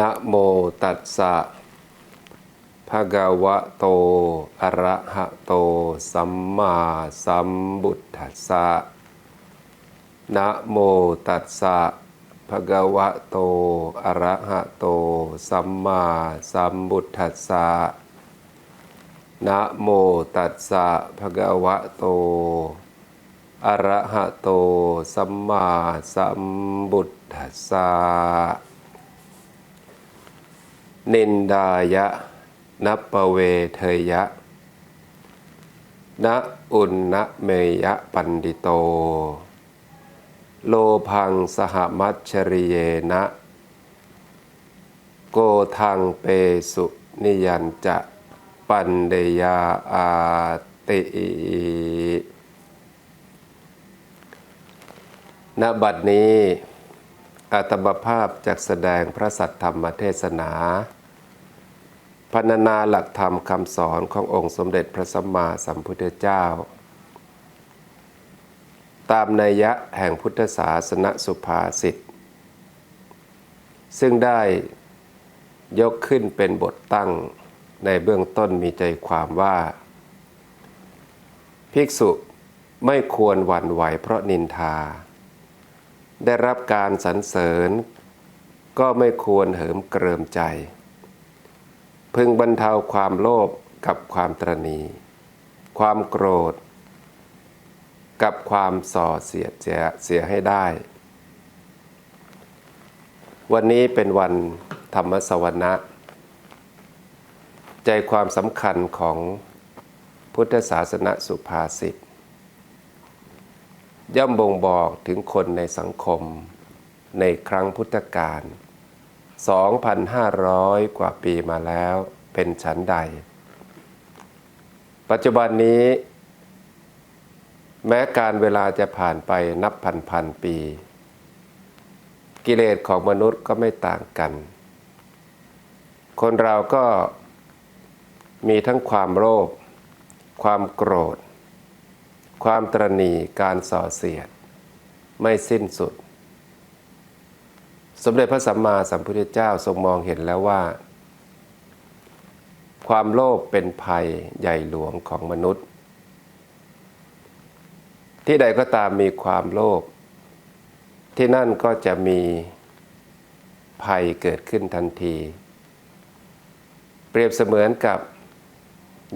นะโมตัสสะภะคะวะโต อะระหะโต สัมมาสัมบุทธัสสะนะโมตัสสะภะคะวะโต อะระหะโต สัมมาสัมบุทธัสสะนะโมตัสสะภะคะวะโต อะระหะโต สัมมาสัมบุทธัสสะ นินดายะนัปเวเทยะนะอุณนะเมยะปันดิโต โลพังสหมัชชริเยนะ โกทังเปสุนิยันจะปันเดยาอาติณบัดนี้ อาตมภาพจากแสดงพระสัทธรรมเทศนาพรรณนาหลักธรรมคำสอนขององค์สมเด็จพระสัมมาสัมพุทธเจ้า ตามนัยยะแห่งพุทธศาสนสุภาษิตซึ่งได้ยกขึ้นเป็นบทตั้งในเบื้องต้นมีใจความว่า ภิกษุไม่ควรหวั่นไหวเพราะนินทา ได้รับการสรรเสริญ ก็ไม่ควรเหิมเกริมใจ พึงบรรเทาความโลภกับความตรณี ความโกรธ กับความส่อเสียเสียเสียให้ได้ วันนี้เป็นวันธรรมสวนะ ใจความสำคัญของพุทธศาสนสุภาษิต ย่อมบ่งบอกถึงคนในสังคม ในครั้งพุทธกาล 2,500 กว่าปีมาแล้วเป็นชั้นใด ปัจจุบันนี้ แม้การเวลาจะผ่านไปนับพันพันปี กิเลสของมนุษย์ก็ไม่ต่างกัน คนเราก็มีทั้งความโลภความโกรธ ความตรณีการส่อเสียด ไม่สิ้นสุด สมเด็จพระสัมมาสัมพุทธเจ้าทรงมองเห็นแล้วว่า ความโลภเป็นภัยใหญ่หลวงของมนุษย์ ที่ใดก็ตามมีความโลภที่นั่นก็จะมีภัยเกิดขึ้นทันที เปรียบเสมือนกับ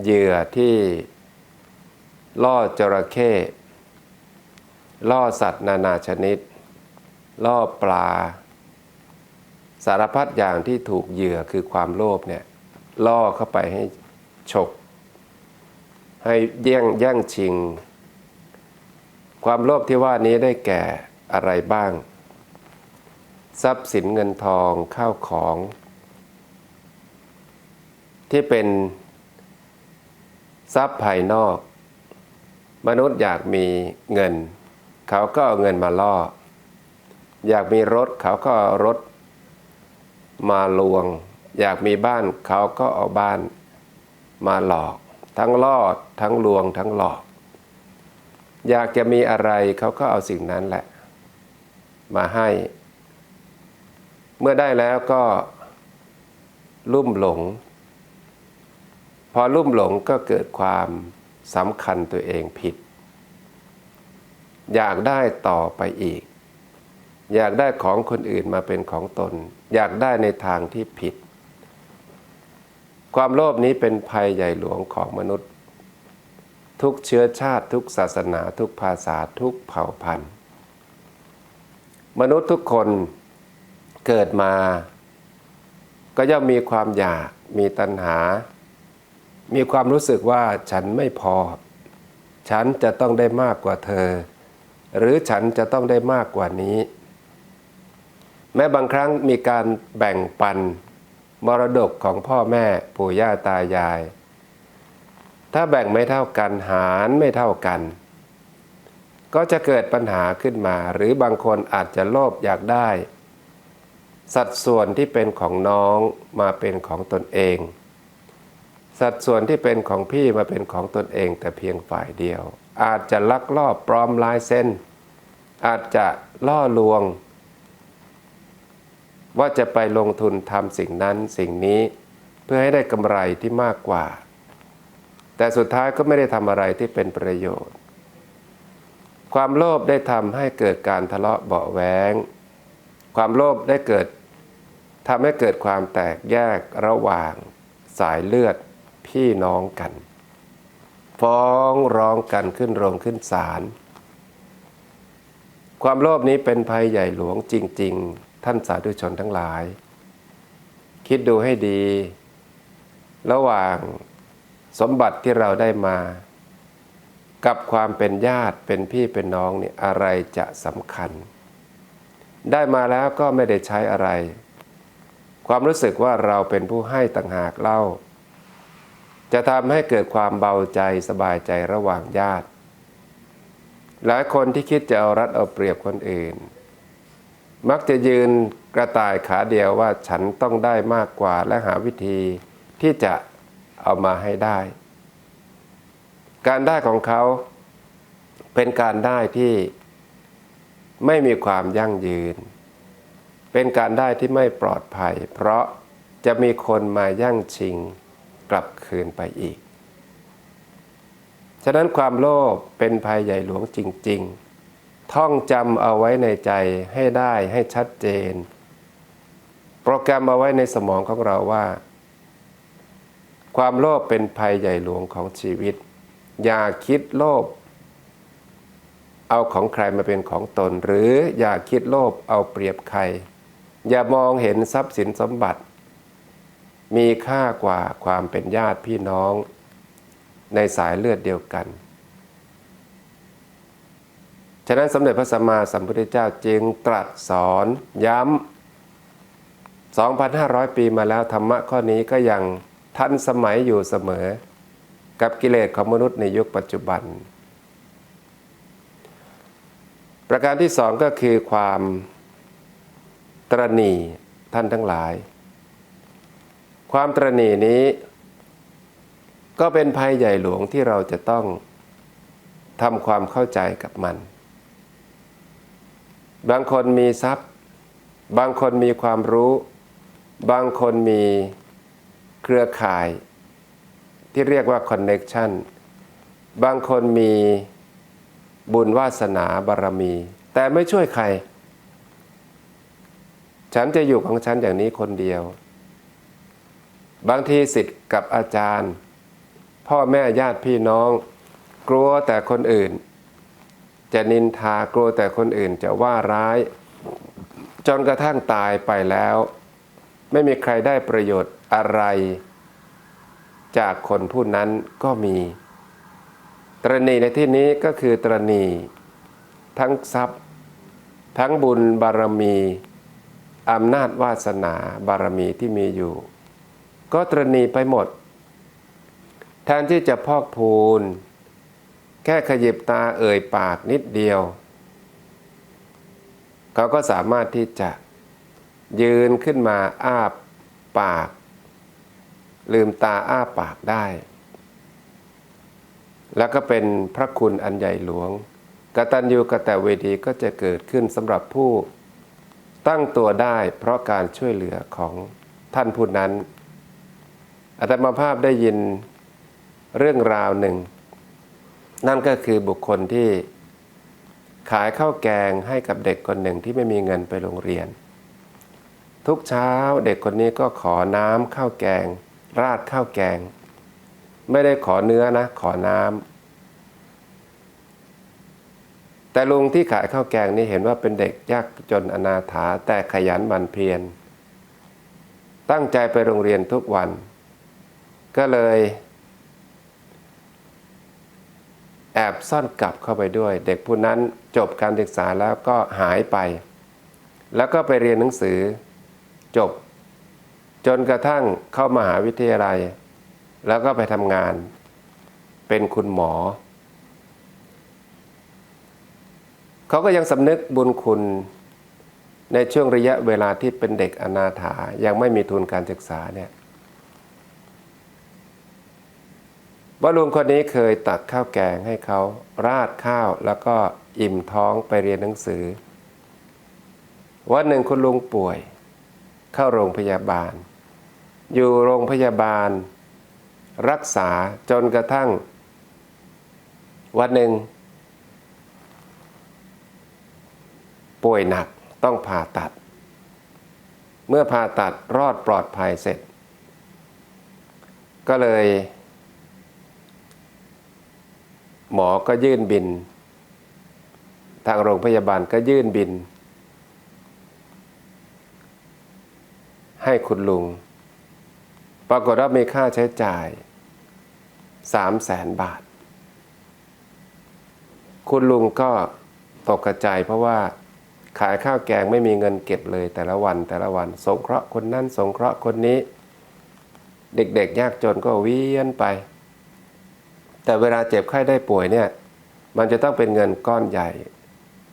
เหยื่อที่ ล่อจระเข้ล่อสัตว์นานาชนิด ล่อปลา สารพัดอย่างที่ถูกเหยื่อคือความโลภเนี่ยล่อเข้าไปให้ฉก ให้แย่งแย่งชิง ความโลภที่ว่านี้ได้แก่อะไรบ้าง ทรัพย์สินเงินทองข้าวของ ที่เป็นทรัพย์ภายนอก มนุษย์อยากมีเงิน เขาก็เอาเงินมาล่อ อยากมีรถเขาก็รถมาลวง อยากมีบ้านเขาก็เอาบ้านมาหลอก ทั้งล่อทั้งลวงทั้งหลอก อยากจะมีอะไรเขาก็เอาสิ่งนั้นแหละ มาให้ เมื่อได้แล้วก็ลุ่มหลง พอลุ่มหลงก็เกิดความ สำคัญตัวเองผิด อยากได้ต่อไปอีก อยากได้ของคนอื่นมาเป็นของตน อยากได้ในทางที่ผิด ความโลภนี้เป็นภัยใหญ่หลวงของมนุษย์ ทุกเชื้อชาติทุกศาสนาทุกภาษาทุกเผ่าพันธุ์ มนุษย์ทุกคนเกิดมา ก็ย่อมมีความอยากมีตัณหา มีความรู้สึกว่าฉันไม่พอ ฉันจะต้องได้มากกว่าเธอ หรือฉันจะต้องได้มากกว่านี้ แม้บางครั้งมีการแบ่งปัน มรดกของพ่อแม่ปู่ย่าตายาย ถ้าแบ่งไม่เท่ากันหารไม่เท่ากัน ก็จะเกิดปัญหาขึ้นมา หรือบางคนอาจจะโลภอยากได้ สัดส่วนที่เป็นของน้องมาเป็นของตนเอง สัดส่วนที่เป็นของพี่มาเป็นของตนเองแต่เพียงฝ่ายเดียว อาจจะลักลอบปลอมลายเส้น อาจจะล่อลวง ว่าจะไปลงทุนทำสิ่งนั้นสิ่งนี้เพื่อให้ได้กำไรที่มากกว่า แต่สุดท้ายก็ไม่ได้ทำอะไรที่เป็นประโยชน์ ความโลภได้ทำให้เกิดการทะเลาะเบาแว้งความโลภได้เกิดทำให้เกิดความแตกแยกระหว่างสายเลือด พี่น้องกัน ฟ้องร้องกันขึ้นโรงขึ้นศาลความโลภนี้เป็นภัยใหญ่หลวงจริง ๆ ท่านสาธุชนทั้งหลาย คิดดูให้ดี ระหว่างสมบัติที่เราได้มา กับความเป็นญาติเป็นพี่เป็นน้องเนี่ยอะไรจะสำคัญ ได้มาแล้วก็ไม่ได้ใช้อะไร ความรู้สึกว่าเราเป็นผู้ให้ต่างหากเล่า จะทำให้เกิดความเบาใจสบายใจระหว่างญาติ หลายคนที่คิดจะเอารัดเอาเปรียบคนอื่น มักจะยืนกระต่ายขาเดียวว่าฉันต้องได้มากกว่าและหาวิธีที่จะเอามาให้ได้ การได้ของเขาเป็นการได้ที่ไม่มีความยั่งยืน เป็นการได้ที่ไม่ปลอดภัย เพราะจะมีคนมายั่งชิง กลับคืนไปอีก ฉะนั้นความโลภเป็นภัยใหญ่หลวงจริง ๆ ท่องจำเอาไว้ในใจให้ได้ให้ชัดเจน โปรแกรมเอาไว้ในสมองของเราว่า ความโลภเป็นภัยใหญ่หลวงของชีวิต อย่าคิดโลภเอาของใครมาเป็นของตน หรืออย่าคิดโลภเอาเปรียบใคร อย่ามองเห็นทรัพย์สินสมบัติ มีค่ากว่าความเป็นญาติพี่น้องในสายเลือดเดียวกัน ฉะนั้นสมเด็จพระสัมมาสัมพุทธเจ้าจึงตรัสสอนย้ำ 2,500 ปีมาแล้วธรรมะข้อนี้ก็ยังทันสมัยอยู่เสมอ กับกิเลสของมนุษย์ในยุคปัจจุบัน ประการที่สองก็คือความตรณีท่านทั้งหลาย ความตรณีนี้ ก็เป็นภัยใหญ่หลวงที่เราจะต้องทำความเข้าใจกับมัน บางคนมีทรัพย์ บางคนมีความรู้ บางคนมีเครือข่าย ที่เรียกว่าคอนเน็ชันบางคนมีบุญวาสนาบารมี แต่ไม่ช่วยใคร ฉันจะอยู่ของฉันอย่างนี้คนเดียว บางทีสิทธิ์กับอาจารย์ พ่อแม่ญาติพี่น้อง กลัวแต่คนอื่น จะนินทากลัวแต่คนอื่นจะว่าร้าย จนกระทั่งตายไปแล้ว ไม่มีใครได้ประโยชน์อะไร จากคนผู้นั้นก็มี ตรณีในที่นี้ก็คือตรณี ทั้งทรัพย์ ทั้งบุญบารมีอำนาจวาสนาบารมีที่มีอยู่ ก็ตรณีไปหมด แทนที่จะพอกพูน แค่ขยิบตาเอ่ยปากนิดเดียว เขาก็สามารถที่จะยืนขึ้นมาอ้าปาก ลืมตาอ้าปากได้ แล้วก็เป็นพระคุณอันใหญ่หลวงกตัญญูกตเวทีก็จะเกิดขึ้นสำหรับผู้ตั้งตัวได้เพราะการช่วยเหลือของท่านผู้นั้น อาตมาภาพได้ยินเรื่องราวหนึ่ง นั่นก็คือบุคคลที่ขายข้าวแกงให้กับเด็กคนหนึ่งที่ไม่มีเงินไปโรงเรียน ทุกเช้าเด็กคนนี้ก็ขอน้ำข้าวแกง ราดข้าวแกง ไม่ได้ขอเนื้อนะ ขอน้ำแต่ลุงที่ขายข้าวแกงนี่เห็นว่าเป็นเด็กยากจนอนาถาแต่ขยันหมั่นเพียรตั้งใจไปโรงเรียนทุกวัน ก็เลยแอบซ่อนกลับเข้าไปด้วย เด็กผู้นั้นจบการศึกษาแล้วก็หายไป แล้วก็ไปเรียนหนังสือจบ จนกระทั่งเข้ามหาวิทยาลัย แล้วก็ไปทำงาน เป็นคุณหมอ เขาก็ยังสำนึกบุญคุณในช่วงระยะเวลาที่เป็นเด็กอนาถายังไม่มีทุนการศึกษาเนี่ย ว่าลุงคนนี้เคยตักข้าวแกงให้เขาราดข้าวแล้วก็อิ่มท้องไปเรียนหนังสือ วันหนึ่งคุณลุงป่วย เข้าโรงพยาบาล อยู่โรงพยาบาล รักษาจนกระทั่ง วันหนึ่ง ป่วยหนักต้องผ่าตัด เมื่อผ่าตัดรอดปลอดภัยเสร็จ ก็เลย หมอก็ยื่นบิน ทางโรงพยาบาลก็ยื่นบิน ให้คุณลุง ปรากฏว่ามีค่าใช้จ่ายสามแสนบาท คุณลุงก็ตกกระจายเพราะว่าขายข้าวแกงไม่มีเงินเก็บเลยแต่ละวันแต่ละวัน สงเคราะห์คนนั้นสงเคราะห์คนนี้ เด็กๆ ยากจนก็เวียนไป แต่เวลาเจ็บไข้ได้ป่วยเนี่ยมันจะต้องเป็นเงินก้อนใหญ่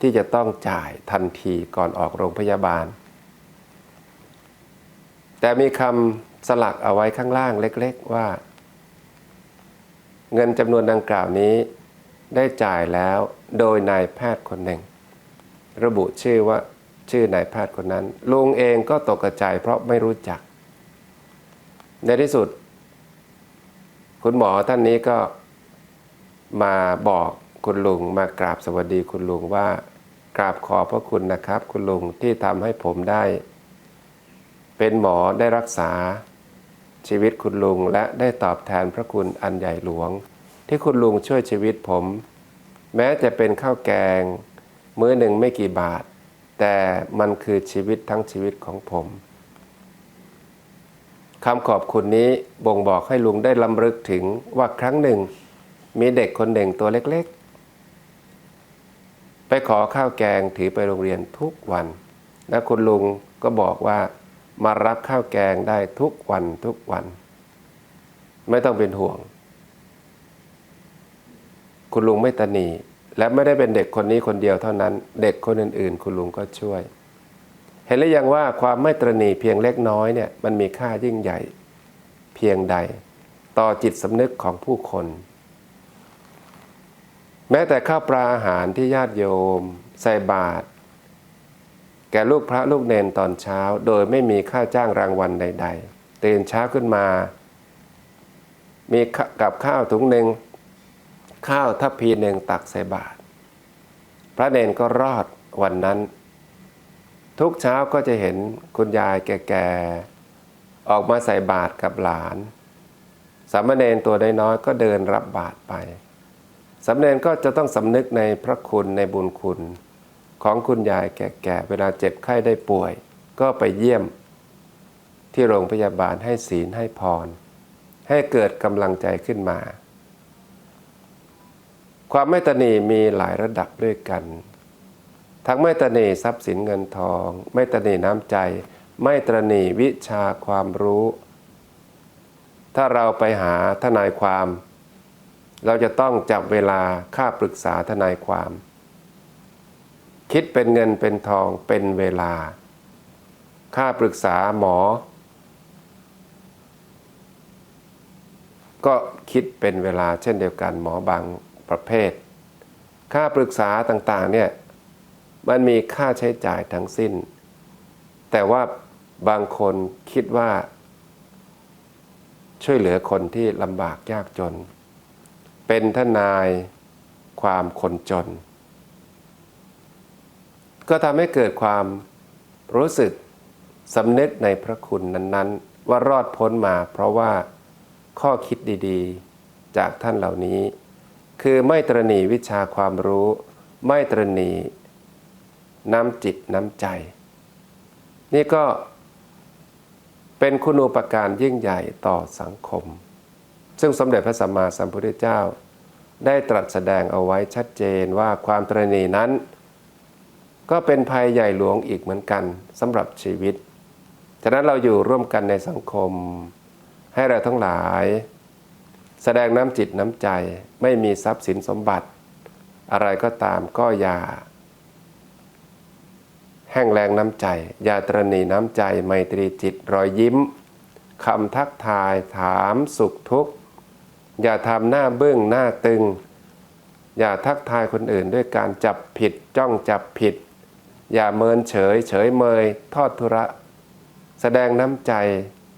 ที่จะต้องจ่ายทันทีก่อนออกโรงพยาบาล แต่มีคำสลักเอาไว้ข้างล่างเล็กๆว่า เงินจำนวนดังกล่าวนี้ ได้จ่ายแล้วโดยนายแพทย์คนหนึ่ง ระบุชื่อว่าชื่อนายแพทย์คนนั้น ลุงเองก็ตกกระจายเพราะไม่รู้จัก ในที่สุด คุณหมอท่านนี้ก็ มาบอกคุณลุงมากราบสวัสดีคุณลุงว่ากราบขอบพระคุณนะครับ คุณลุงที่ทำให้ผมได้ เป็นหมอได้รักษาชีวิตคุณลุงและได้ตอบแทนพระคุณอันใหญ่หลวง ที่คุณลุงช่วยชีวิตผม แม้จะเป็นข้าวแกง มื้อหนึ่งไม่กี่บาท แต่มันคือชีวิตทั้งชีวิตของผมคำขอบคุณนี้บ่งบอกให้ลุงได้ลำลึกถึงว่าครั้งหนึ่ง มีเด็กคนหนึ่งตัวเล็กๆ ไปขอข้าวแกงถือไปโรงเรียนทุกวัน และคุณลุงก็บอกว่ามารับข้าวแกงได้ทุกวันทุกวัน ไม่ต้องเป็นห่วง คุณลุงไม่ตนีและไม่ได้เป็นเด็กคนนี้คนเดียวเท่านั้น เด็กคนอื่น ๆ คุณลุงก็ช่วย เห็นหรือยังว่าความไม่ตรณีเพียงเล็กน้อยเนี่ยมันมีค่ายิ่งใหญ่ เพียงใด ต่อจิตสำนึกของผู้คน แม้แต่ข้าวปลาอาหารที่ญาติโยม ใส่บาตรแก่ลูกพระลูกเนนตอนเช้า โดยไม่มีค่าจ้างรางวัลใด ๆ ตื่นเช้าขึ้นมา มีกับข้าวถุงหนึ่งข้าวทัพพีหนึ่งตักใส่บาตรพระเนนก็รอดวันนั้น ทุกเช้าก็จะเห็นคุณยายแก่ๆออกมาใส่บาตรกับหลาน สามเณรตัวน้อยๆก็เดินรับบาตรไป สามเณรก็จะต้องสำนึกในพระคุณในบุญคุณ ของคุณยายแก่ๆเวลาเจ็บไข้ได้ป่วย ก็ไปเยี่ยม ที่โรงพยาบาลให้ศีลให้พร ให้เกิดกำลังใจขึ้นมา ความไม่ตนีมีหลายระดับด้วยกัน ทั้งไม่ตนีทรัพย์สินเงินทอง ไม่ตนีน้ำใจ ไม่ตนีวิชาความรู้ ถ้าเราไปหาทนายความ เราจะต้องจับเวลาค่าปรึกษาทนายความ คิดเป็นเงินเป็นทองเป็นเวลา ค่าปรึกษาหมอ ก็คิดเป็นเวลาเช่นเดียวกันหมอบางประเภท ค่าปรึกษาต่างๆเนี่ยมันมีค่าใช้จ่ายทั้งสิ้น แต่ว่าบางคนคิดว่า ช่วยเหลือคนที่ลำบากยากจน เป็นทนายความคนจน ก็ทำให้เกิดความรู้สึกสำเนึกในพระคุณนั้น ๆ ว่ารอดพ้นมาเพราะว่าข้อคิดดีๆ จากท่านเหล่านี้ คือไม่ตรณีวิชาความรู้ ไม่ตรณีน้ำจิตน้ำใจ นี่ก็เป็นคุณูปการยิ่งใหญ่ต่อสังคม ซึ่งสมเด็จพระสัมมาสัมพุทธเจ้า ได้ตรัสแสดงเอาไว้ชัดเจนว่าความตรณีนั้น ก็เป็นภัยใหญ่หลวงอีกเหมือนกันสำหรับชีวิต ฉะนั้นเราอยู่ร่วมกันในสังคม ให้เราทั้งหลาย แสดงน้ำจิตน้ำใจไม่มีทรัพย์สินสมบัติ อะไรก็ตามก็อย่าแห้งแรงน้ำใจอย่าตรณีน้ำใจ ไมตรีจิตรอยยิ้มคำทักทายถามสุขทุกข์ อย่าทำหน้าเบื้องหน้าตึง อย่าทักทายคนอื่นด้วยการจับผิดจ้องจับผิด อย่าเมินเฉย เฉยเมย ทอดทุระ แสดงน้ำใจ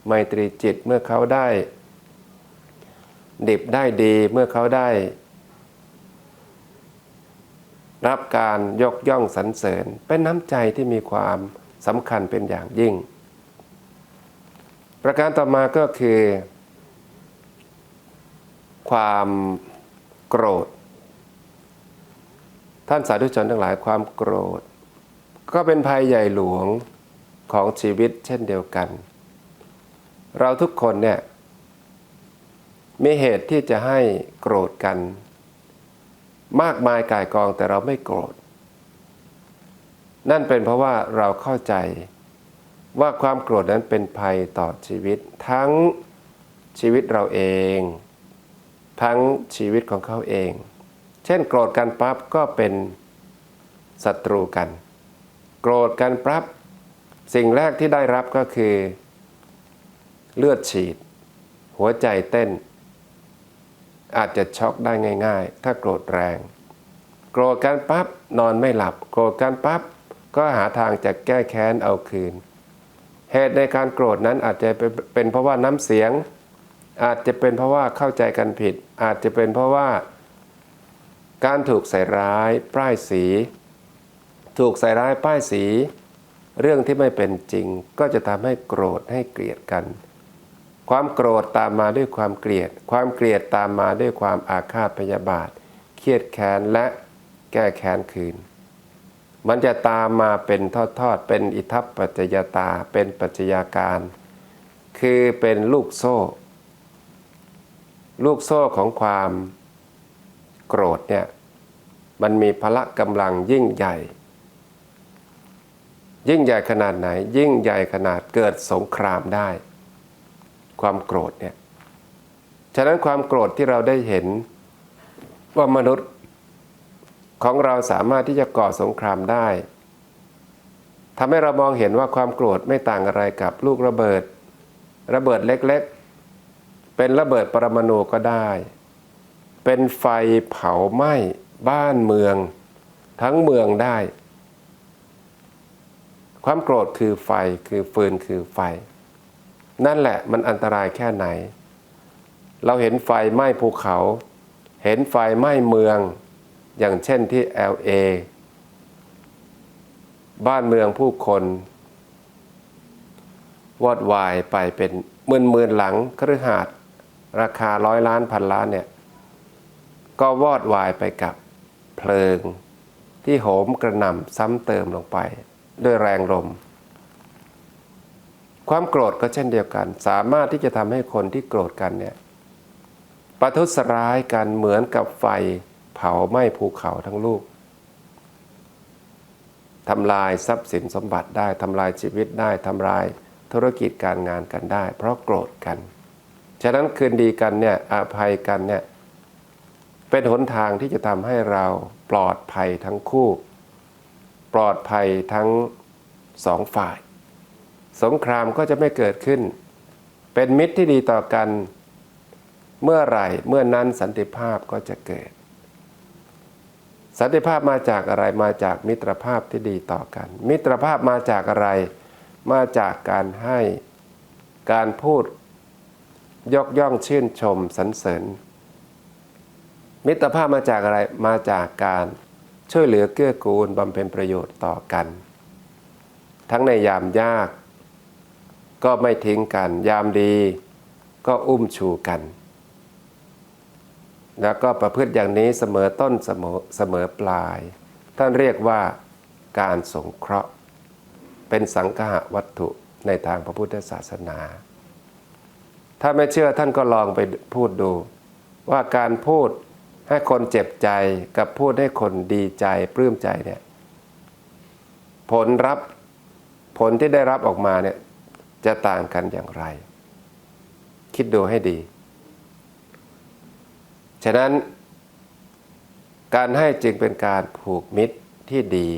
ไมตรีจิตเมื่อเขาได้ ดิบได้ดีเมื่อเขาได้ รับการยกย่องสรรเสริญ เป็นน้ำใจที่มีความสำคัญเป็นอย่างยิ่ง ประการต่อมาก็คือ ความโกรธ ท่านสาธุชนทั้งหลายความโกรธ ก็เป็นภัยใหญ่หลวงของชีวิตเช่นเดียวกัน เราทุกคนเนี่ยมีเหตุที่จะให้โกรธกัน มากมายกายกองแต่เราไม่โกรธ นั่นเป็นเพราะว่าเราเข้าใจว่าความโกรธนั้นเป็นภัยต่อชีวิต ทั้งชีวิตเราเอง ทั้งชีวิตของเขาเอง เช่น โกรธกันปั๊บก็เป็นศัตรูกัน โกรธกันปั๊บสิ่งแรกที่ได้รับก็คือ เลือดฉีด หัวใจเต้น อาจจะช็อกได้ง่าย ๆ ถ้าโกรธแรง โกรธกันปั๊บนอนไม่หลับ โกรธกันปั๊บก็หาทางจะแก้แค้นเอาคืน เหตุในการโกรธนั้นอาจจะเป็นเพราะว่าน้ำเสียง อาจจะเป็นเพราะว่าเข้าใจกันผิด อาจจะเป็นเพราะว่า การถูกใส่ร้ายป้ายสี ถูกใส่ร้ายป้ายสี เรื่องที่ไม่เป็นจริง ก็จะทำให้โกรธให้เกลียดกัน ความโกรธตามมาด้วยความเกลียด ความเกลียดตามมาด้วยความอาฆาตพยาบาท เครียดแค้นและแก้แค้นคืน มันจะตามมาเป็นทอดๆเป็นอิทัปปัจจยตาเป็นปัจจยาการ คือเป็นลูกโซ่ ลูกโซ่ของความโกรธเนี่ยมันมีพละกำลังยิ่งใหญ่ ยิ่งใหญ่ขนาดไหน ยิ่งใหญ่ขนาดเกิดสงครามได้ ความโกรธเนี่ยฉะนั้นความโกรธที่เราได้เห็นว่ามนุษย์ของเราสามารถที่จะก่อสงครามได้ทำให้เรามองเห็นว่าความโกรธไม่ต่างอะไรกับลูกระเบิด ระเบิดเล็ก เป็นระเบิดปรมาณูก็ได้ เป็นไฟเผาไหม้บ้านเมือง ทั้งเมืองได้ ความโกรธคือไฟคือฟืนคือไฟ นั่นแหละมันอันตรายแค่ไหน เราเห็นไฟไหม้ภูเขา เห็นไฟไหม้เมือง อย่างเช่นที่ LA บ้านเมืองผู้คนวอดวายไปเป็นหมื่นหมื่นหลังคฤหาสน์ ราคาร้อยล้านพันล้านเนี่ยก็วอดวายไปกับเพลิง ที่โหมกระหน่ำซ้ำเติมลงไป ด้วยแรงลม ความโกรธก็เช่นเดียวกัน สามารถที่จะทำให้คนที่โกรธกันเนี่ยประทุษร้ายกันเหมือนกับไฟเผาไหม้ภูเขาทั้งลูกทำลายทรัพย์สินสมบัติได้ทำลายชีวิตได้ทำลายธุรกิจการงานกันได้ เพราะโกรธกัน ฉะนั้นคืนดีกันเนี่ยอภัยกันเนี่ยเป็นหนทางที่จะทำให้เราปลอดภัยทั้งคู่ ปลอดภัยทั้งสองฝ่าย สงครามก็จะไม่เกิดขึ้น เป็นมิตรที่ดีต่อกัน เมื่อไหร่เมื่อนั้นสันติภาพก็จะเกิด สันติภาพมาจากอะไรมาจากมิตรภาพที่ดีต่อกัน มิตรภาพมาจากอะไร มาจากการให้การพูด ยกย่องชื่นชมสรรเสริญ มิตรภาพมาจากอะไรมาจากการช่วยเหลือเกื้อกูลบำเพ็ญประโยชน์ต่อกัน ทั้งในยามยาก ก็ไม่ทิ้งกัน ยามดีก็อุ้มชูกัน แล้วก็ประพฤติอย่างนี้เสมอต้นเสมอเสมอปลาย ท่านเรียกว่าการสงเคราะห์ เป็นสังฆะวัตถุในทางพระพุทธศาสนา ถ้าไม่เชื่อท่านก็ลองไปพูดดู ว่าการพูดให้คนเจ็บใจกับพูดให้คนดีใจปลื้มใจเนี่ยผลรับผลที่ได้รับออกมาเนี่ยจะต่างกันอย่างไร คิดดูให้ดี ฉะนั้น การให้จึงเป็นการผูกมิตรที่ดี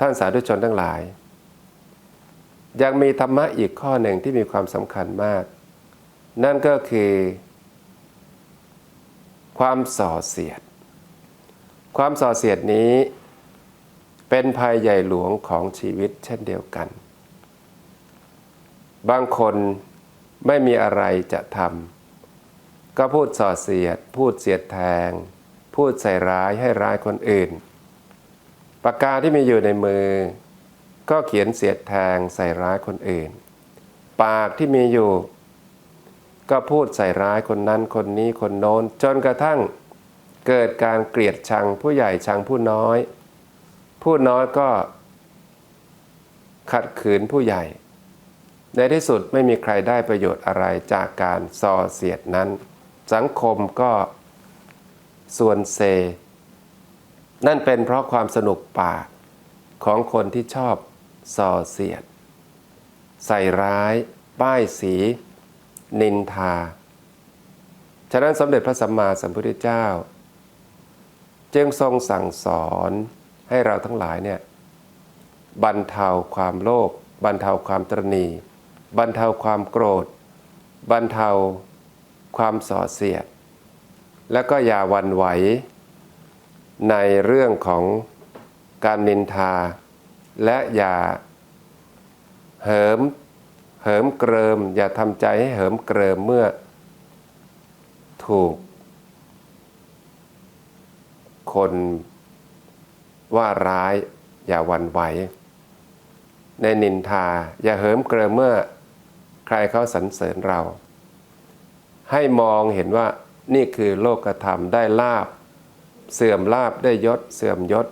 ท่านสาธุชนทั้งหลาย ยังมีธรรมะอีกข้อหนึ่งที่มีความสำคัญมาก นั่นก็คือ ความส่อเสียด ความส่อเสียดนี้ เป็นภัยใหญ่หลวงของชีวิตเช่นเดียวกัน บางคนไม่มีอะไรจะทำก็พูดส่อเสียด พูดเสียดแทง พูดใส่ร้ายให้ร้ายคนอื่น ปากกาที่มีอยู่ในมือ ก็เขียนเสียดแทงใส่ร้ายคนอื่น ปากที่มีอยู่ ก็พูดใส่ร้ายคนนั้นคนนี้คนโน้น จนกระทั่งเกิดการเกลียดชังผู้ใหญ่ชังผู้น้อย ผู้น้อยก็ขัดขืนผู้ใหญ่ ในที่สุดไม่มีใครได้ประโยชน์อะไรจากการส่อเสียดนั้น สังคมก็ส่วนเซ นั่นเป็นเพราะความสนุกปากของคนที่ชอบ ส่อเสียด ใส่ร้าย ป้ายสี นินทา ฉะนั้นสมเด็จพระสัมมาสัมพุทธเจ้า จึงทรงสั่งสอนให้เราทั้งหลายเนี่ยบรรเทาความโลภบรรเทาความตรณีบรรเทาความโกรธ บรรเทาความส่อเสียด แล้วก็อย่าหวันไหว ในเรื่องของการนินทา และอย่าเหิมเหิมเกริม อย่าทำใจให้เหิมเกริมเมื่อถูก คนว่าร้าย อย่าหวันไหว ในนินทา อย่าเหิมเกริมเมื่อใครเขาสรรเสริญเรา ให้มองเห็นว่านี่คือโลกธรรมได้ลาบ เสื่อมลาบได้ยศ เสื่อมยศ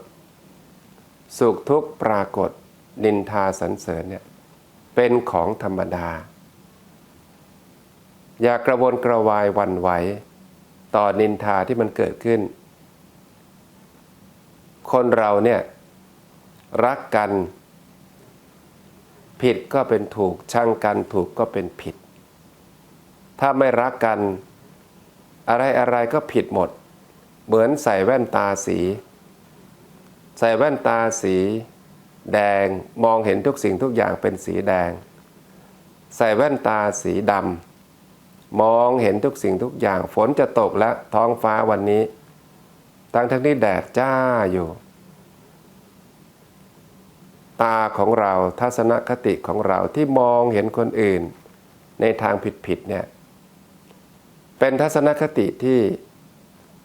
สุขทุกข์ปรากฏ นินทาสรรเสริญเนี่ยเป็นของธรรมดา อย่ากระวนกระวายวันไหวต่อนินทาที่มันเกิดขึ้น คนเราเนี่ยรักกัน ผิดก็เป็นถูกช่างกันถูกก็เป็นผิด ถ้าไม่รักกัน อะไรอะไรก็ผิดหมด เหมือนใส่แว่นตาสี ใส่แว่นตาสีแดงมองเห็นทุกสิ่งทุกอย่างเป็นสีแดง ใส่แว่นตาสีดำมองเห็นทุกสิ่งทุกอย่าง ฝนจะตกแล้วท้องฟ้าวันนี้ ทั้งทั้งที่แดดจ้าอยู่ ตาของเราทัศนคติของเราที่มองเห็นคนอื่น ในทางผิดๆเนี่ยเป็นทัศนคติที่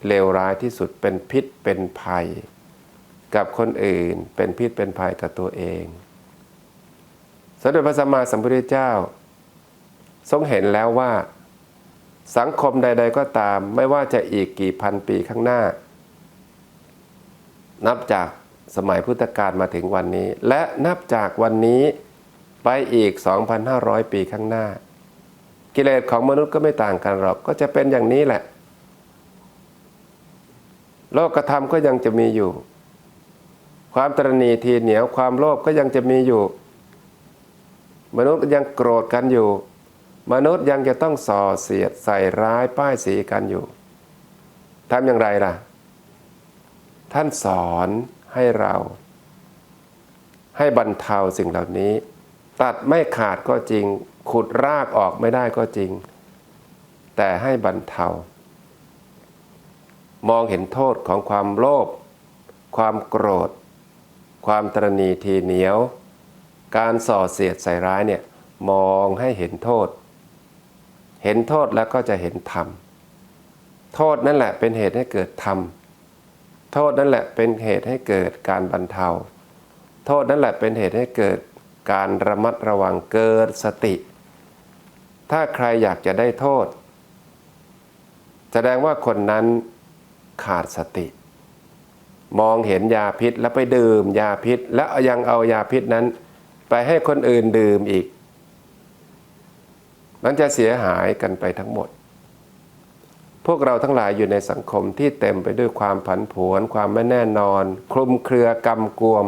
เลวร้ายที่สุดเป็นพิษเป็นภัย กับคนอื่นเป็นพิษเป็นภัยกับตัวเองสมเด็จพระสัมมาสัมพุทธเจ้า ทรงเห็นแล้วว่า สังคมใด ๆ ก็ตาม ไม่ว่าจะอีกกี่พันปีข้างหน้า นับจากสมัยพุทธกาลมาถึงวันนี้ และนับจากวันนี้ไปอีก 2,500 ปีข้างหน้า กิเลสของมนุษย์ก็ไม่ต่างกันหรอกก็จะเป็นอย่างนี้แหละ โลกธรรมก็ยังจะมีอยู่ ความตรณีทีเหนียวความโลภก็ยังจะมีอยู่ มนุษย์ยังโกรธกันอยู่ มนุษย์ยังจะต้องส่อเสียดใส่ร้ายป้ายสีกันอยู่ทำอย่างไรล่ะ ท่านสอนให้เรา ให้บรรเทาสิ่งเหล่านี้ ตัดไม่ขาดก็จริง ขุดรากออกไม่ได้ก็จริง แต่ให้บรรเทามองเห็นโทษของความโลภความโกรธ ความตรณีทีเหนียว การส่อเสียดใส่ร้ายเนี่ยมองให้เห็นโทษ เห็นโทษแล้วก็จะเห็นธรรม โทษนั่นแหละเป็นเหตุให้เกิดธรรม โทษนั่นแหละเป็นเหตุให้เกิดการบรรเทา โทษนั่นแหละเป็นเหตุให้เกิดการระมัดระวังเกิดสติ ถ้าใครอยากจะได้โทษ แสดงว่าคนนั้นขาดสติ มองเห็นยาพิษแล้วไปดื่มยาพิษ แล้วยังเอายาพิษนั้น ไปให้คนอื่นดื่มอีก มันจะเสียหายกันไปทั้งหมด พวกเราทั้งหลายอยู่ในสังคมที่เต็มไปด้วยความผันผวน ความไม่แน่นอน คลุมเครือกำกวม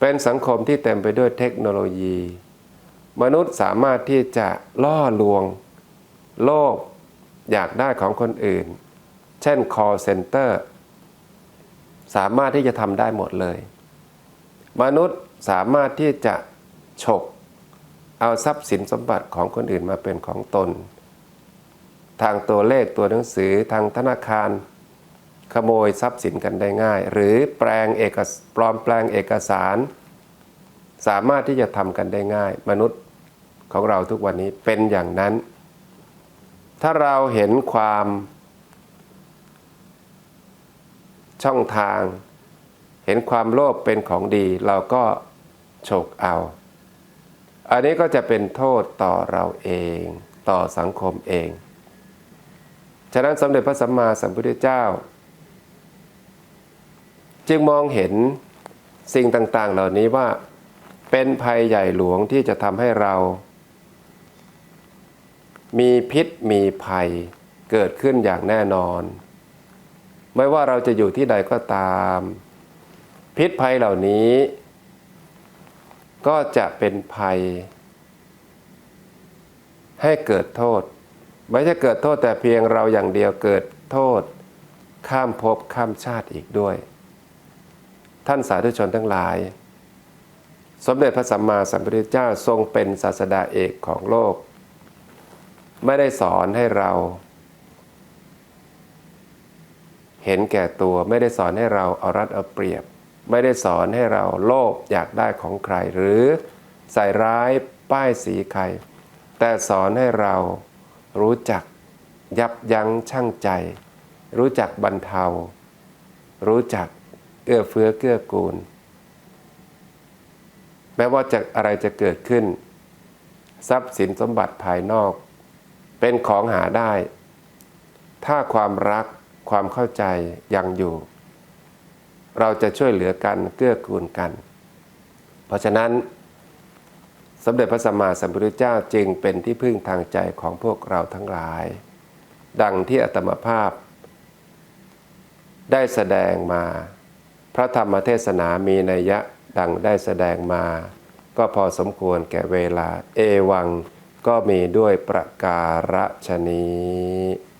เป็นสังคมที่เต็มไปด้วยเทคโนโลยี มนุษย์สามารถที่จะล่อลวง โลภอยากได้ของคนอื่น เช่น call center สามารถที่จะทำได้หมดเลย มนุษย์สามารถที่จะฉกเอาทรัพย์สินสมบัติของคนอื่นมาเป็นของตน ทางตัวเลขตัวหนังสือทางธนาคาร ขโมยทรัพย์สินกันได้ง่าย หรือแปลงเอกปลอมแปลงเอกสาร สามารถที่จะทำกันได้ง่าย มนุษย์ของเราทุกวันนี้เป็นอย่างนั้น ถ้าเราเห็นความ ช่องทาง เห็นความโลภเป็นของดี เราก็ฉกเอา อันนี้ก็จะเป็นโทษต่อเราเองต่อสังคมเอง ฉะนั้นสมเด็จพระสัมมาสัมพุทธเจ้า จึงมองเห็นสิ่งต่าง ๆ เหล่านี้ว่าเป็นภัยใหญ่หลวงที่จะทำให้เรา มีพิษมีภัยเกิดขึ้นอย่างแน่นอน ไม่ว่าเราจะอยู่ที่ใดก็ตาม พิษภัยเหล่านี้ ก็จะเป็นภัย ให้เกิดโทษ ไม่ใช่เกิดโทษแต่เพียงเราอย่างเดียวเกิดโทษ ข้ามภพข้ามชาติอีกด้วย ท่านสาธุชนทั้งหลาย สมเด็จพระสัมมาสัมพุทธเจ้าทรงเป็นศาสดาเอกของโลก ไม่ได้สอนให้เรา เห็นแก่ตัวไม่ได้สอนให้เราเอารัดเอาเปรียบ ไม่ได้สอนให้เราโลภอยากได้ของใครหรือใส่ร้ายป้ายสีใคร แต่สอนให้เรารู้จักยับยั้งชั่งใจ รู้จักบรรเทา รู้จักเอื้อเฟื้อเกื้อกูล แม้ว่าจะอะไรจะเกิดขึ้น ทรัพย์สินสมบัติภายนอก เป็นของหาได้ ถ้าความรัก ความเข้าใจยังอยู่ เราจะช่วยเหลือกันเกื้อกูลกัน เพราะฉะนั้น สมเด็จพระสัมมาสัมพุทธเจ้าจึงเป็นที่พึ่งทางใจของพวกเราทั้งหลาย ดังที่อาตมภาพ ได้แสดงมา พระธรรมเทศนามีนัยยะดังได้แสดงมา ก็พอสมควรแก่เวลาเอวังก็มีด้วยประการฉนี้